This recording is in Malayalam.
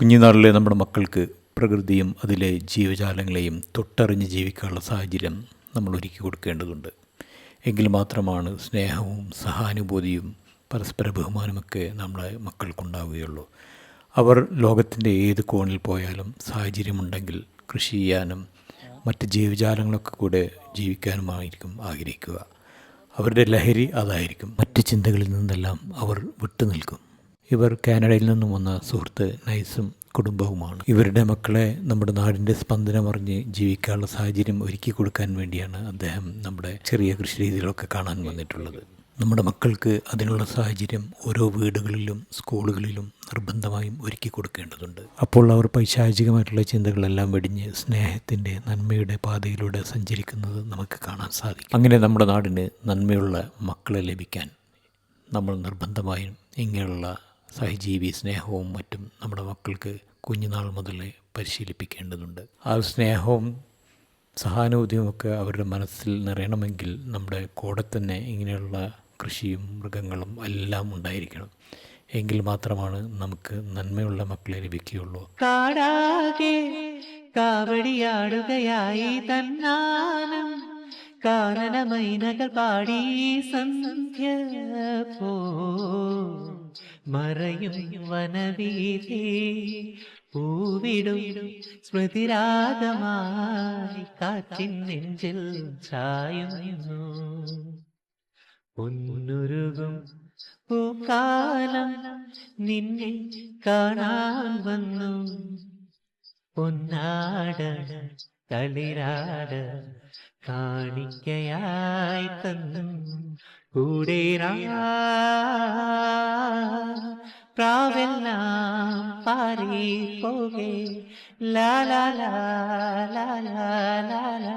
കുഞ്ഞുനാളിലെ നമ്മുടെ മക്കൾക്ക് പ്രകൃതിയും അതിലെ ജീവജാലങ്ങളെയും തൊട്ടറിഞ്ഞ് ജീവിക്കാനുള്ള സാഹചര്യം നമ്മൾ ഒരുക്കി കൊടുക്കേണ്ടതുണ്ട്. എങ്കിൽ മാത്രമാണ് സ്നേഹവും സഹാനുഭൂതിയും പരസ്പര ബഹുമാനമൊക്കെ നമ്മളെ മക്കൾക്കുണ്ടാവുകയുള്ളൂ. അവർ ലോകത്തിന്റെ ഏത് കോണിൽ പോയാലും സാഹചര്യമുണ്ടെങ്കിൽ കൃഷി ചെയ്യാനും മറ്റ് ജീവജാലങ്ങളൊക്കെ കൂടെ ജീവിക്കാനുമായിരിക്കും ആഗ്രഹിക്കുക. അവരുടെ ലഹരി അതായിരിക്കും. മറ്റ് ചിന്തകളിൽ നിന്നെല്ലാം അവർ വിട്ടുനിൽക്കും. ഇവർ കാനഡയിൽ നിന്നും വന്ന സുഹൃത്ത് നൈസും കുടുംബവുമാണ്. ഇവരുടെ മക്കളെ നമ്മുടെ നാടിന്റെ സ്പന്ദനമറിഞ്ഞ് ജീവിക്കാനുള്ള സാഹചര്യം ഒരുക്കി കൊടുക്കാൻ വേണ്ടിയാണ് അദ്ദേഹം നമ്മുടെ ചെറിയ കൃഷി രീതികളൊക്കെ കാണാൻ വന്നിട്ടുള്ളത്. നമ്മുടെ മക്കൾക്ക് അതിനുള്ള സാഹചര്യം ഓരോ വീടുകളിലും സ്കൂളുകളിലും നിർബന്ധമായും ഒരുക്കി കൊടുക്കേണ്ടതുണ്ട്. അപ്പോൾ അവർ പൈശാചികമായിട്ടുള്ള ചിന്തകളെല്ലാം വെടിഞ്ഞ് സ്നേഹത്തിന്റെ നന്മയുടെ പാതയിലൂടെ സഞ്ചരിക്കുന്നത് നമുക്ക് കാണാൻ സാധിക്കും. അങ്ങനെ നമ്മുടെ നാടിന് നന്മയുള്ള മക്കളെ ലഭിക്കാൻ നമ്മൾ നിർബന്ധമായും ഇങ്ങനെയുള്ള സഹജീവി സ്നേഹവും മറ്റും നമ്മുടെ മക്കൾക്ക് കുഞ്ഞുനാൾ മുതലേ പരിശീലിപ്പിക്കേണ്ടതുണ്ട്. ആ സ്നേഹവും സഹാനുഭൂതിയുമൊക്കെ അവരുടെ മനസ്സിൽ നിറയണമെങ്കിൽ നമ്മുടെ കൂടെ തന്നെ ഇങ്ങനെയുള്ള കൃഷിയും മൃഗങ്ങളും എല്ലാം ഉണ്ടായിരിക്കണം. എങ്കിൽ മാത്രമാണ് നമുക്ക് നന്മയുള്ള മക്കളെ ലഭിക്കുകയുള്ളൂ. കാടാകെ കാവടിയാടുകയായി തന്നാനം കാരണമൈനകൾ പാടി സന്ധ്യ പോ മറയും വനവീതി പൂവിടും സ്മൃതിരാഗമായി കാറ്റിൻ നെഞ്ചിൽ ചായുന്നു. പൊന്നുരുകും പൂക്കാലം നിന്നെ കാണാൻ വന്നു. പൊന്നാട തളിരാട കാണിക്കയായി തന്നു. കൂടെ പ്രാവെല്ലാം പാറി പോകെ ലാ ലാ ലാ ലാ ലാ ലാ ലാ